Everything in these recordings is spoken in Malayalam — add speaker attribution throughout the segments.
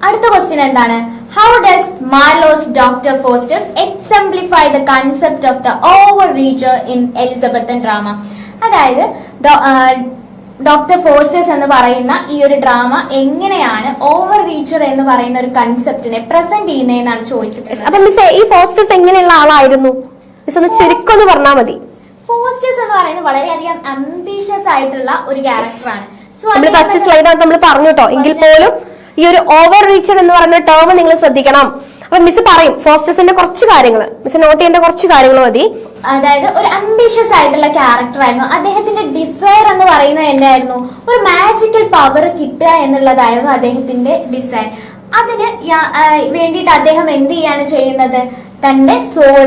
Speaker 1: അടുത്ത ക്വസ്റ്റ്യൻ എന്താണ്? How does Marlowe's doctor Faustus exemplify the concept of the overreacher in Elizabethan drama അതായത് ഡോക്ടർ ഫോസ്റ്റേഴ്സ് എന്ന് പറയുന്ന ഈ ഒരു ഡ്രാമ എങ്ങനെയാണ് ഓവർ റീച്ചർ എന്ന് പറയുന്ന ഒരു കൺസെപ്റ്റിനെ പ്രസന്റ് ചെയ്യുന്നതെന്നാണ് ചോദിച്ചിട്ടുള്ളത്.
Speaker 2: അപ്പൊ മിസ് ഈ ഫോസ്റ്റേഴ്സ് എങ്ങനെയുള്ള ആളായിരുന്നു? മിസ് ഒന്ന് ചുരുക്കൊന്ന് പറഞ്ഞാൽ മതി.
Speaker 1: ഫോസ്റ്റേഴ്സ് എന്ന് പറയുന്നത് വളരെയധികം അംബീഷ്യസ് ആയിട്ടുള്ള ഒരു ക്യാരക്ടറാണ്
Speaker 2: നമ്മൾ ഫസ്റ്റ് സ്ലൈഡ് നമ്മൾ പറഞ്ഞു കേട്ടോ എങ്കിൽ പോലും ഈ ഒരു ഓവർ റീച്ചർ എന്ന് പറയുന്ന ടേം നിങ്ങൾ ശ്രദ്ധിക്കണം. അപ്പൊ മിസ് പറയും ഫോസ്റ്റേഴ്സിന്റെ കുറച്ച് കാര്യങ്ങൾ മിസ് നോട്ട് ചെയ്യേണ്ട കുറച്ച് കാര്യങ്ങൾ മതി.
Speaker 1: അതായത് ഒരു അംബീഷ്യസ് ആയിട്ടുള്ള ക്യാരക്ടർ ആയിരുന്നു. അദ്ദേഹത്തിന്റെ ഡിസയർ എന്ന് പറയുന്നത് എന്തായിരുന്നു? ഒരു മാജിക്കൽ പവർ കിട്ടുക എന്നുള്ളതായിരുന്നു അദ്ദേഹത്തിന്റെ ഡിസൈൻ അതിന് വേണ്ടിയിട്ട് അദ്ദേഹം എന്ത് ചെയ്യാണ് ചെയ്യുന്നത്? തന്റെ സോൾ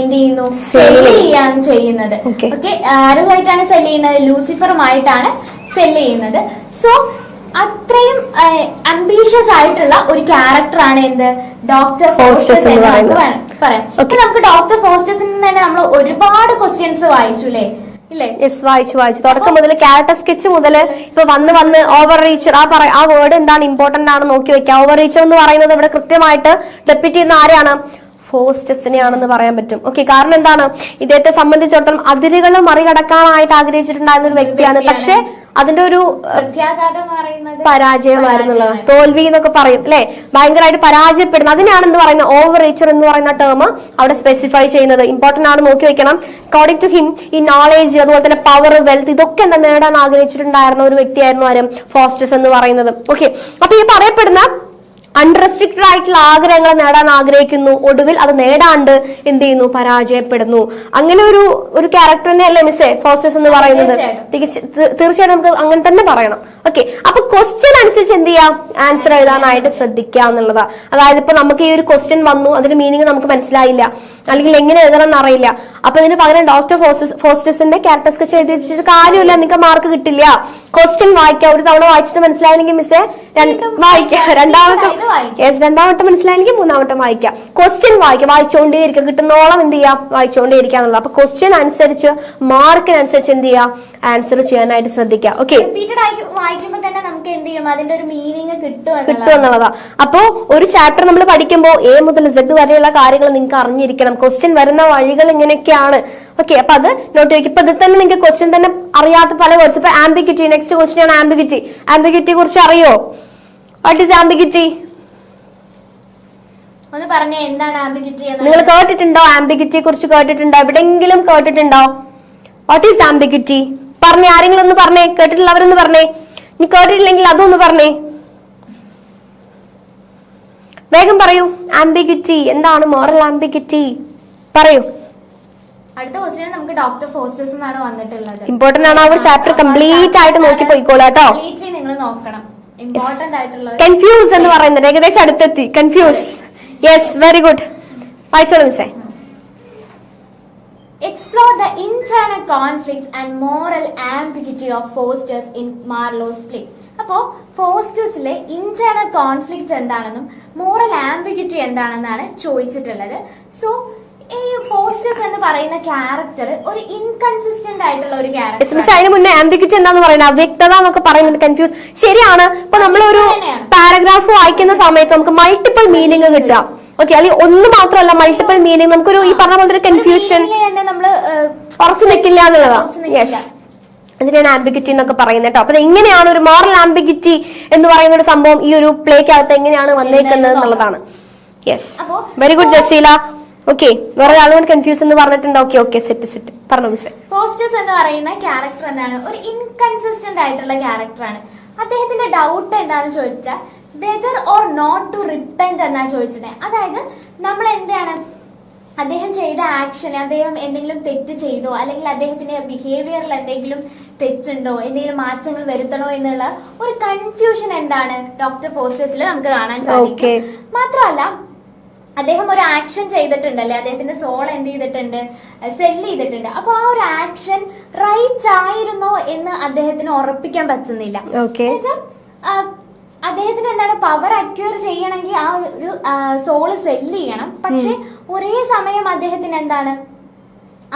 Speaker 1: എന്ത് ചെയ്യുന്നു? സെൽ ചെയ്യാണ് ചെയ്യുന്നത്. ഓക്കെ ആരുമായിട്ടാണ് സെൽ ചെയ്യുന്നത്? ലൂസിഫറുമായിട്ടാണ് സെൽ ചെയ്യുന്നത്. സോ അത്രയും അംബീഷ്യസ് ആയിട്ടുള്ള ഒരു ക്യാരക്ടർ ആണ് എന്ത്? ഡോക്ടർ
Speaker 2: ഫോസ്റ്റസ് എന്ന് പറയുന്നത്.
Speaker 1: നമുക്ക് ഡോക്ടർ ഫോസ്റ്റേഴ്സിൽ നിന്ന് തന്നെ നമ്മൾ ഒരുപാട് ക്വസ്റ്റ്യൻസ് വായിച്ചു അല്ലേ
Speaker 2: യെസ് വായിച്ചു വായിച്ചു. തുടക്കം മുതൽ ക്യാരക്ടർ സ്കെച്ച് മുതൽ ഇപ്പൊ വന്ന് വന്ന് ഓവർ റീച്ചർ ആ പറ ആ വേർഡ് എന്താണ് ഇമ്പോർട്ടന്റ് ആണ് നോക്കി വെക്കുക ഓവർ റീച്ചർ എന്ന് പറയുന്നത് ഇവിടെ കൃത്യമായിട്ട് ഡെപ്യൂട്ടി ചെയ്യുന്ന ആരെയാണ് ഫോസ്റ്റസിനെയാണെന്ന് പറയാൻ പറ്റും. ഓക്കെ കാരണം എന്താണ്? ഇദ്ദേഹത്തെ സംബന്ധിച്ചിടത്തോളം അതിരുകൾ മറികടക്കാനായിട്ട് ആഗ്രഹിച്ചിട്ടുണ്ടായിരുന്ന ഒരു വ്യക്തിയാണ്. പക്ഷെ അതിന്റെ ഒരു പരാജയമായിരുന്നുള്ള തോൽവി എന്നൊക്കെ പറയും അല്ലെ? ഭയങ്കരമായിട്ട് പരാജയപ്പെടുന്നു അതിനാണ് എന്ന് പറയുന്നത് ഓവർ റീച്ചർ എന്ന് പറയുന്ന ടേം അവിടെ സ്പെസിഫൈ ചെയ്യുന്നത്. ഇമ്പോർട്ടന്റ് ആണ് നോക്കി വെക്കണം. അക്കോർഡിംഗ് ടു ഹിം ഈ നോളേജ് അതുപോലെ തന്നെ പവർ വെൽത്ത് ഇതൊക്കെ എന്താ നേടാൻ ആഗ്രഹിച്ചിട്ടുണ്ടായിരുന്ന ഒരു വ്യക്തിയായിരുന്നു ആരും ഫോസ്റ്റസ് എന്ന് പറയുന്നത്. ഓക്കെ അപ്പൊ ഈ പറയപ്പെടുന്ന അൺറെസ്ട്രിക്റ്റഡ് ആയിട്ടുള്ള ആഗ്രഹങ്ങൾ നേടാൻ ആഗ്രഹിക്കുന്നു. ഒടുവിൽ അത് നേടാണ്ട് എന്ത് ചെയ്യുന്നു? പരാജയപ്പെടുന്നു. അങ്ങനെ ഒരു ഒരു ക്യാരക്ടറിനെ അല്ലേ മിസ്സേ? ഫോസ്റ്റേഴ്സ് എന്ന് പറയുന്നത്.
Speaker 1: തീർച്ചയായിട്ടും.
Speaker 2: നമുക്ക് അങ്ങനെ തന്നെ പറയണം. ഓക്കെ അപ്പൊ ക്വസ്റ്റ്യൻ അനുസരിച്ച് എന്ത് ചെയ്യാം? ആൻസർ എഴുതാനായിട്ട് ശ്രദ്ധിക്കുക എന്നുള്ളതാ. അതായത് ഇപ്പൊ നമുക്ക് ഈ ഒരു ക്വസ്റ്റ്യൻ വന്നു അതിന്റെ മീനിങ് നമുക്ക് മനസ്സിലായില്ല. അല്ലെങ്കിൽ എങ്ങനെ എഴുതണം എന്നറിയില്ല. അപ്പൊ ഇതിന് പകരം ഡോക്ടർ ഫോസ്റ്റസിന്റെ ക്യാരക്ടർ സ്കെച്ച് എഴുതി വെച്ചിട്ട് കാര്യമില്ല നിങ്ങൾക്ക് മാർക്ക് കിട്ടില്ല. ക്വസ്റ്റ്യൻ വായിക്കുക ഒരു തവണ വായിച്ചിട്ട് മനസ്സിലായില്ലെങ്കിൽ മിസ്സേ വായിക്കുക രണ്ടാമത്തെ രണ്ടാമത്തെ മനസ്സിലായില്ലെങ്കിൽ മൂന്നാമത്തെ വായിക്കാം. ക്വസ്റ്റ്യൻ വായിക്കുക വായിച്ചുകൊണ്ടേയിരിക്കുക കിട്ടുന്നോളം എന്ത് ചെയ്യാം? വായിച്ചുകൊണ്ടേയിരിക്കുക എന്നുള്ളത്. അപ്പൊ ക്വസ്റ്റ്യൻ അനുസരിച്ച് മാർക്കിനനുസരിച്ച് എന്ത് ചെയ്യാം? ആൻസർ ചെയ്യാനായിട്ട് ശ്രദ്ധിക്കുക ഓക്കെ
Speaker 1: വായിക്കുമ്പോൾ തന്നെ നമുക്ക് എന്ത് ചെയ്യും? അതിന്റെ ഒരു മീനിങ് കിട്ടും
Speaker 2: കിട്ടും. എന്നുള്ളതാ. അപ്പോ ഒരു ചാപ്റ്റർ നമ്മൾ പഠിക്കുമ്പോൾ എ മുതൽ സെഡ് വരെയുള്ള കാര്യങ്ങൾ നിങ്ങൾക്ക് അറിഞ്ഞിരിക്കണം. ക്വസ്റ്റ്യൻ വരുന്ന വഴികൾ ഇങ്ങനെയൊക്കെയാണ്. ഓക്കെ അപ്പൊ അത് നോട്ട് ചെയ്യും. ഇപ്പൊ ഇതിൽ തന്നെ നിങ്ങൾക്ക് ക്വസ്റ്റ്യൻ തന്നെ അറിയാത്ത പല വേർഡ്സ് ഇപ്പൊ ആംബിഗിറ്റി നെക്സ്റ്റ് ക്വസ്റ്റ്യൻ ആണ് ആംബിഗിറ്റി ആംബിഗിറ്റിയെ കുറിച്ച് അറിയോ? വാട്ട് ഈസ് ആംബിഗിറ്റി
Speaker 1: ഒന്ന് പറഞ്ഞേ എന്താണ് ആംബിഗിറ്റി
Speaker 2: നിങ്ങൾ കേട്ടിട്ടുണ്ടോ? ആംബിഗിറ്റിയെ കുറിച്ച് കേട്ടിട്ടുണ്ടോ? എവിടെങ്കിലും കേട്ടിട്ടുണ്ടോ? വാട്ട് ഈസ് ആംബിഗിറ്റി പറഞ്ഞേ ആരെങ്കിലും ഒന്ന് പറഞ്ഞേ കേട്ടിട്ടുള്ളവരൊന്ന് പറഞ്ഞേ. നീ കേട്ടിട്ടില്ലെങ്കിൽ അതൊന്ന് പറഞ്ഞേ. വേഗം പറയൂ. ആംബിഗിറ്റി എന്താണ് മോറൽ ആംബിഗിറ്റി പറയൂ.
Speaker 1: അടുത്ത ക്വസ്റ്റ്യൻ നമുക്ക് ഡോക്ടർ ഫോസ്റ്റേഴ്സ് എന്നാണ് വന്നിട്ടുള്ളത്.
Speaker 2: ഇമ്പോർട്ടന്റ് ആണ്? ആ ഒരു ചാപ്റ്റർ കംപ്ലീറ്റ് ആയിട്ട് നോക്കി പോയിക്കോളൂ കേട്ടോ.
Speaker 1: കംപ്ലീറ്റ്ലി നിങ്ങൾ നോക്കണം. ഇമ്പോർട്ടന്റ് ആയിട്ടുള്ള
Speaker 2: കൺഫ്യൂസ് എന്ന് പറയുന്നത് ഏകദേശം അടുത്തെത്തി. കൺഫ്യൂസ് യെസ് വെരി ഗുഡ് വായിച്ചോളൂ മിസ്സേ.
Speaker 1: Explore the internal conflicts and moral ambiguity of Foster's in Marlowe's play. അപ്പോ ഫോസ്റ്റേഴ്സിലെ ഇന്റേണൽ കോൺഫ്ലിക്റ്റ് എന്താണെന്നും മോറൽ ആംബിഗിറ്റി എന്താണെന്നാണ് ചോദിച്ചിട്ടുള്ളത്. സോ ഈ ഫോസ്റ്റേഴ്സ് എന്ന് പറയുന്ന ക്യാരക്ടർ ഒരു ഇൻകൺസിസ്റ്റന്റ് ആയിട്ടുള്ള ഒരു ക്യാരക്ടർ
Speaker 2: അതിന് മുന്നേ ആംബിഗിറ്റി എന്താന്ന് പറയുന്നത്? അവ്യക്തത എന്നൊക്കെ പറയുന്നത് കൺഫ്യൂസ് ശരിയാണ്. ഇപ്പൊ നമ്മളൊരു. പാരഗ്രാഫ് വായിക്കുന്ന സമയത്ത് നമുക്ക് മൾട്ടിപ്പിൾ മീനിങ് കിട്ടാം ഓക്കെ അല്ലെങ്കിൽ ഒന്ന് മാത്രമല്ല മൾട്ടിപ്പിൾ മീനിങ് നമുക്കൊരു ഈ പറഞ്ഞ പോലത്തെ ഒരു കൺഫ്യൂഷൻ
Speaker 1: പറച്ചു
Speaker 2: ഉറച്ചു നിൽക്കില്ല എന്നുള്ളതാ. യെസ് അതിനാണ് ആംബിഗിറ്റി എന്നൊക്കെ പറയുന്നത് കേട്ടോ. അപ്പൊ എങ്ങനെയാണ് ഒരു മോറൽ ആംബിഗിറ്റി എന്ന് പറയുന്ന ഒരു സംഭവം ഈ ഒരു പ്ലേക്കകത്ത് എങ്ങനെയാണ് വന്നേക്കുന്നത് എന്നുള്ളതാണ്. Yes very good Jaseela. Okay വേറെ ആളുകൾ കൺഫ്യൂസ് എന്ന് പറഞ്ഞിട്ടുണ്ട്. ഓക്കെ ഓക്കെ സെറ്റ് സെറ്റ് പറഞ്ഞു മിസ്
Speaker 1: പോസ്റ്റേഴ്സ് എന്ന് പറയുന്ന ക്യാരക്ടർ എന്താണ്? ഒരു ഇൻകൺസിസ്റ്റന്റ് ആയിട്ടുള്ള ക്യാരക്ടറാണ് അദ്ദേഹത്തിന്റെ ഡൗട്ട് എന്താണെന്ന് ചോദിച്ചാൽ whether or not to repent എന്നാണ് ചോദിച്ചത്. അതായത് നമ്മൾ എന്താണ് അദ്ദേഹം ചെയ്ത ആക്ഷൻ അദ്ദേഹം എന്തെങ്കിലും തെറ്റ് ചെയ്തോ അല്ലെങ്കിൽ അദ്ദേഹത്തിന്റെ ബിഹേവിയറിൽ എന്തെങ്കിലും തെറ്റുണ്ടോ എന്തെങ്കിലും മാറ്റങ്ങൾ വരുത്തണോ എന്നുള്ള ഒരു കൺഫ്യൂഷൻ എന്താണ് ഡോക്ടർ പോസ്റ്റേഴ്സിൽ നമുക്ക് കാണാൻ. സാധിക്കും. മാത്രമല്ല അദ്ദേഹം ഒരു ആക്ഷൻ ചെയ്തിട്ടുണ്ടല്ലേ? അദ്ദേഹത്തിന്റെ സോൾ എന്ത് ചെയ്തിട്ടുണ്ട്? സെൽ ചെയ്തിട്ടുണ്ട്. അപ്പൊ ആ ഒരു ആക്ഷൻ റൈറ്റ് ആയിരുന്നോ എന്ന് അദ്ദേഹത്തിന് ഉറപ്പിക്കാൻ പറ്റുന്നില്ല. അദ്ദേഹത്തിന് എന്താണ് പവർ അക്യൂർ ചെയ്യണമെങ്കിൽ ആ ഒരു സോൾ സെൽ ചെയ്യണം. പക്ഷെ ഒരേ സമയം അദ്ദേഹത്തിന് എന്താണ്?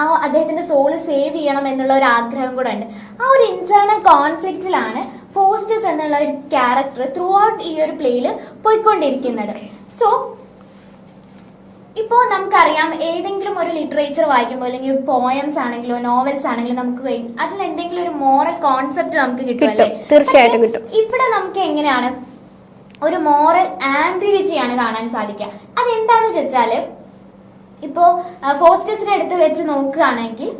Speaker 1: ആ അദ്ദേഹത്തിന്റെ സോൾ സേവ് ചെയ്യണം എന്നുള്ള ഒരു ആഗ്രഹം കൂടെ ഉണ്ട്. ആ ഒരു ഇന്റേണൽ കോൺഫ്ലിക്റ്റിലാണ് ഫോസ്റ്റസ് എന്നുള്ള ഒരു ക്യാരക്ടർ ത്രൂ ഔട്ട് ഈ ഒരു പ്ലേയിൽ പോയിക്കൊണ്ടിരിക്കുന്നത്. സോ ഇപ്പോൾ നമുക്കറിയാം ഏതെങ്കിലും ഒരു ലിറ്ററേച്ചർ വായിക്കുമ്പോൾ അല്ലെങ്കിൽ പോയംസ് ആണെങ്കിലും നോവൽസ് ആണെങ്കിലും നമുക്ക് അതിൽ എന്തെങ്കിലും ഒരു മോറൽ കോൺസെപ്റ്റ് നമുക്ക്
Speaker 2: കിട്ടും. തീർച്ചയായിട്ടും കിട്ടും.
Speaker 1: ഇവിടെ നമുക്ക് എങ്ങനെയാണ് ഒരു മോറൽ ആംബിവിറ്റിയാണ് കാണാൻ സാധിക്കുക അതെന്താണെന്ന് ചോദിച്ചാൽ ഇപ്പോ ഫോസ്റ്റേഴ്സിനെ എടുത്ത് വെച്ച് നോക്കുകയാണെങ്കിൽ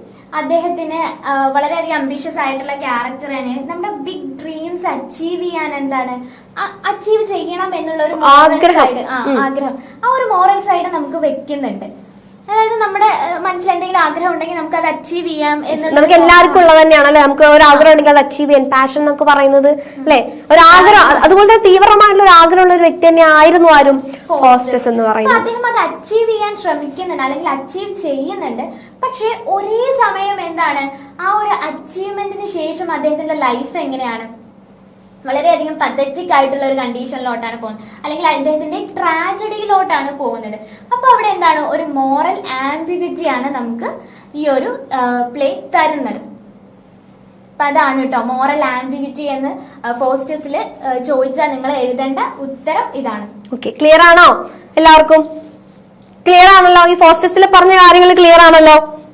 Speaker 1: അദ്ദേഹത്തിന് വളരെയധികം അംബീഷ്യസ് ആയിട്ടുള്ള ക്യാരക്ടർ തന്നെയാണ് നമ്മുടെ ബിഗ് അച്ചീവ് ചെയ്യാൻ എന്താണ്? അച്ചീവ് ചെയ്യണം എന്നുള്ള ഒരു മോറൽ
Speaker 2: ആഗ്രഹം.
Speaker 1: സൈഡ് ആ ആഗ്രഹം. ആ ഒരു മോറൽ സൈഡ് നമുക്ക് വെക്കുന്നുണ്ട്. അതായത് നമ്മുടെ മനസ്സിൽ എന്തെങ്കിലും ആഗ്രഹം ഉണ്ടെങ്കിൽ നമുക്ക് അത് അച്ചീവ് ചെയ്യാം
Speaker 2: നമുക്ക് എല്ലാവർക്കും ഉള്ളത് തന്നെയാണ് അല്ലെ? നമുക്ക് ഒരു ആഗ്രഹം ഉണ്ടെങ്കിൽ അത് അച്ചീവ് ചെയ്യാൻ പാഷൻ എന്നൊക്കെ പറയുന്നത് അല്ലെ? ഒരു ആഗ്രഹം അതുപോലെ തന്നെ തീവ്രമായിട്ടുള്ള ഒരു ആഗ്രഹമുള്ള ഒരു വ്യക്തി തന്നെ ആയിരുന്നു ആരും? ഹോസ്റ്റസ് എന്ന് പറയുന്നത്.
Speaker 1: അദ്ദേഹം അത് അച്ചീവ് ചെയ്യാൻ ശ്രമിക്കുന്നുണ്ട് അല്ലെങ്കിൽ അച്ചീവ് ചെയ്യുന്നുണ്ട്. പക്ഷെ ഒരേ സമയം എന്താണ്? ആ ഒരു അച്ചീവ്മെന്റിന് ശേഷം അദ്ദേഹത്തിന്റെ ലൈഫ് എങ്ങനെയാണ്? വളരെയധികം പതറ്റിക് ആയിട്ടുള്ള ഒരു കണ്ടീഷനിലോട്ടാണ് പോകുന്നത്. അല്ലെങ്കിൽ അദ്ദേഹത്തിന്റെ ട്രാജഡിയിലോട്ടാണ് പോകുന്നത്. അപ്പൊ അവിടെ എന്താണ്? ഒരു മോറൽ ആംബിഗിറ്റിയാണ് നമുക്ക് ഈ ഒരു പ്ലേ തരുന്നത്. അപ്പൊ അതാണ് കേട്ടോ മോറൽ ആംബിഗ്വിറ്റി എന്ന് ഫോസ്റ്റേഴ്സിൽ ചോദിച്ചാൽ നിങ്ങൾ എഴുതേണ്ട ഉത്തരം ഇതാണ്.
Speaker 2: ഓക്കെ ക്ലിയർ ആണോ? എല്ലാവർക്കും? ക്ലിയർ ആണല്ലോ? ഈ ഫോസ്റ്റസിൽ പറഞ്ഞ കാര്യങ്ങൾ ക്ലിയർ ആണല്ലോ?